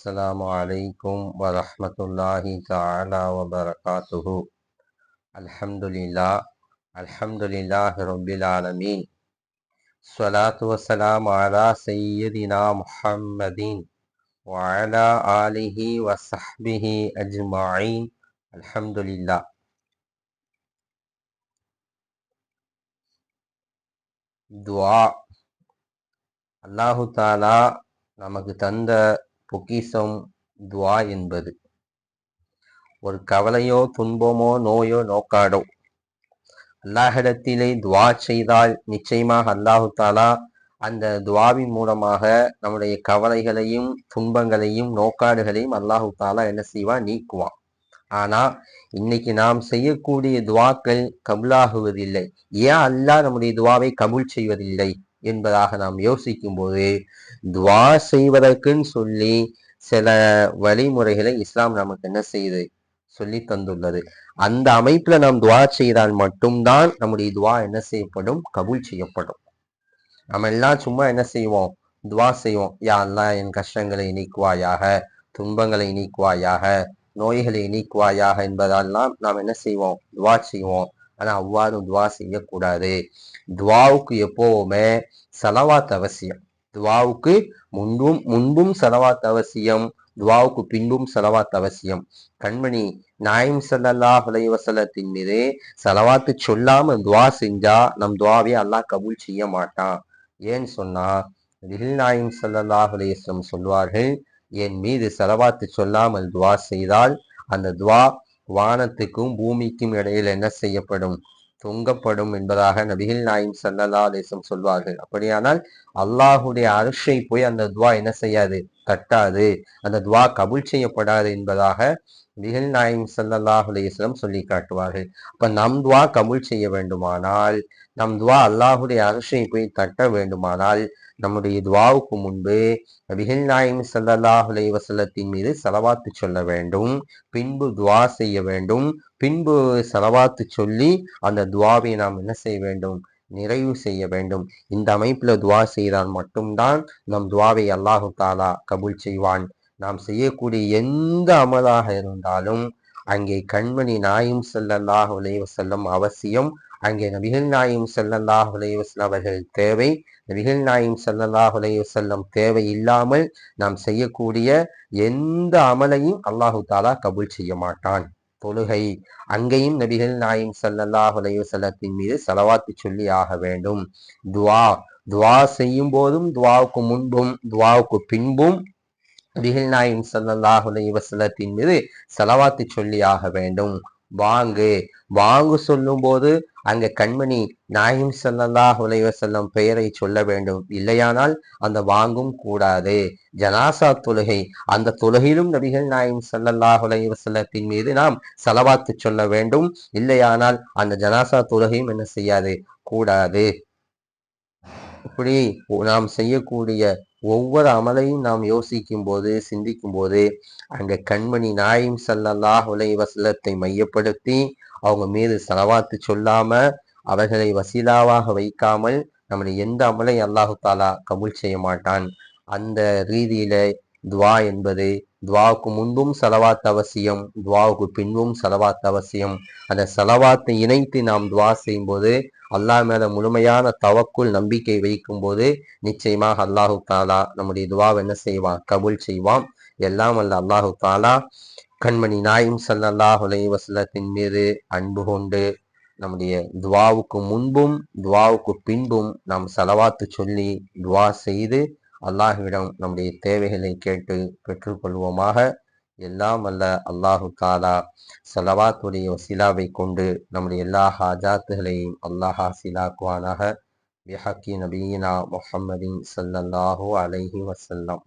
السلام عليكم ورحمة الله تعالى وبركاته الحمد لله الحمد لله رب العالمين الصلاة والسلام على سيدنا محمد وعلى آله وصحبه أجمعين الحمد لله துவா அல்லாஹு தாலா நமக்கு தந்த பொக்கிஷம் துவா என்பது. ஒரு கவலையோ துன்பமோ நோயோ நோக்காடோ அல்லாஹிடத்திலே துவா செய்தால் நிச்சயமாக அல்லாஹு தாலா அந்த துவாவின் மூலமாக நம்முடைய கவலைகளையும் துன்பங்களையும் நோக்காடுகளையும் அல்லாஹு தாலா என்ன செய்வான் நீக்குவான். ஆனா இன்னைக்கு நாம் செய்யக்கூடிய துவாக்கள் கபுலாகுவதில்லை. ஏன் அல்லாஹ் நம்முடைய துவாவை கபுல் செய்வதில்லை? என்பதாக நாம் யோசிக்கும் போது துவா செய்வதற்குன்னு சொல்லி சில வழிமுறைகளை இஸ்லாம் நமக்கு என்ன செய்யுது சொல்லி தந்துள்ளது. அந்த அமைப்புல நாம் துவா செய்தால் மட்டும்தான் நம்முடைய துவா என்ன செய்யப்படும்? கபூல் செய்யப்படும். நம்ம எல்லாம் சும்மா என்ன செய்வோம்? துவா செய்வோம். யா அல்லா என் கஷ்டங்களை நீக்குவாயாக துன்பங்களை நீக்குவாயாக நோய்களை நீக்குவாயாக என்பதெல்லாம் நாம் என்ன செய்வோம்? துவா செய்வோம். ஆனா அவ்வாறு துவா செய்யக்கூடாது. துவாவுக்கு எப்போவுமே செலவாத் அவசியம். துவாவுக்கு முன்பும் முன்பும் செலவாத் அவசியம் துவாவுக்கு பின்பும் செலவாத் அவசியம். கண்மணி நாயம் செல்லல்லா வசலத்தின் மீது செலவாத்து சொல்லாம துவா செஞ்சா நம் துவாவே அல்லாஹ் கபூல் செய்ய மாட்டான். ஏன்னு சொன்னா தில் நாயம் செல்லல்லா அலையம் சொல்வார்கள் என் மீது செலவாத்து சொல்லாமல் துவா செய்தால் அந்த துவா வானத்துக்கும் பூமிக்கும் இடையில் என்ன செய்யப்படும்? தொங்கப்படும் என்பதாக நபிகள் நாயும் சல்லல்லா அலிசம் சொல்வார்கள். அப்படியானால் அல்லாஹுடைய அரிசை போய் அந்த துவா என்ன செய்யாது? தட்டாது அந்த துவா கபுல் செய்யப்படாது என்பதாக நிகழ் நாயின் சல்லாஹ் அலையம் சொல்லி காட்டுவார்கள். அப்ப நம் துவா கபுல் செய்ய வேண்டுமானால் நம் துவா அல்லாஹுடைய அரசை போய் தட்ட வேண்டுமானால் நம்முடைய துவாவுக்கு முன்பு நபிகள் நாயம் சல்லாஹ் அலைவசலத்தின் மீது செலவாத்து சொல்ல வேண்டும். பின்பு துவா செய்ய வேண்டும். பின்பு செலவாத்து சொல்லி அந்த துவாவை நாம் என்ன செய்ய வேண்டும்? நிறைவு செய்ய வேண்டும். இந்த அமைப்பில் துவா செய்தால் மட்டும்தான் நம் துவாவை அல்லாஹு தாலா கபூல் செய்வான். நாம் செய்யக்கூடிய எந்த அமலாக இருந்தாலும் அங்கே கண்மணி நாயும் செல்லல்லாஹ் செல்லும் அவசியம். அங்கே நபிகள் நாயும் செல்லல்லாஹ் செல்லம் அவர்கள் தேவை. நபிகள் நாயும் செல்லல்லாஹ் செல்லம் தேவை இல்லாமல் நாம் செய்யக்கூடிய எந்த அமலையும் அல்லாஹு தாலா கபூல் செய்ய மாட்டான். தொழுகை. அங்கேயும் நபிகள் நாயும் சல்லல்லாஹ் செல்லத்தின் மீது செலவாத்து சொல்லி ஆக வேண்டும். துவா. துவா செய்யும் போதும் துவாவுக்கு முன்பும் துவாவுக்கு பின்பும் நபிகள் நாயும் சல்லல்லாஹ் செல்லத்தின் மீது செலவாத்து சொல்லி ஆக வேண்டும். வாங்கு. வாங்கு சொல்லும் போது அங்க கண்மணி நாயும் உலைவ செல்லம் பெயரை சொல்ல வேண்டும். இல்லையானால் அந்த வாங்கும் கூடாது. ஜனாசா தொழுகை. அந்த தொழுகையிலும் நபிகள் நாயும் உலைவ செல்லத்தின் மீது நாம் செலவாத்து சொல்ல வேண்டும். இல்லையானால் அந்த ஜனாசா தொழுகையும் என்ன செய்யாது? கூடாது. இப்படி நாம் செய்யக்கூடிய ஒவ்வொரு அமலையும் நாம் யோசிக்கும் போது சிந்திக்கும் போது அங்க கண்மணி நாயும் சல்லல்லாஹ் உலை வசலத்தை மையப்படுத்தி அவங்க மீது செலவாத்து சொல்லாம அவர்களை வசீலாவாக வைக்காமல் நம்மளை எந்த அமலை அல்லாஹு தாலா கபூல் செய்ய மாட்டான். அந்த ரீதியில துவா என்பது துவாவுக்கு முன்பும் செலவாத் அவசியம் துவாவுக்கு பின்பும் செலவாத் அவசியம். அந்த செலவாத்தை இணைத்து நாம் துவா செய்யும் போது அல்லாஹ் மேல முழுமையான தவக்குள் நம்பிக்கை வைக்கும் போது நிச்சயமாக அல்லாஹு தாலா நம்முடைய துவாவை என்ன செய்வான்? கபுல் செய்வான். எல்லாம் அல்ல அல்லாஹு தாலா கண்மணி நாயும் சல்லாஹ் வசலத்தின் மீது அன்பு கொண்டு நம்முடைய துவாவுக்கு முன்பும் துவாவுக்கு பின்பும் நாம் செலவாத்து சொல்லி துவா செய்து அல்லாஹுவிடம் நம்முடைய தேவைகளை கேட்டு பெற்றுக்கொள்வோமாக. எல்லாம் அல்ல அல்லாஹு காலா சலவாத்துடைய சிலாவை கொண்டு நம்முடைய எல்லா ஹாஜாத்துகளையும் அல்லாஹா சிலாக்குவானாக பிஹக்கி நபீனா முஹம்மதின் சல்லல்லாஹு அலைஹி வசல்லம்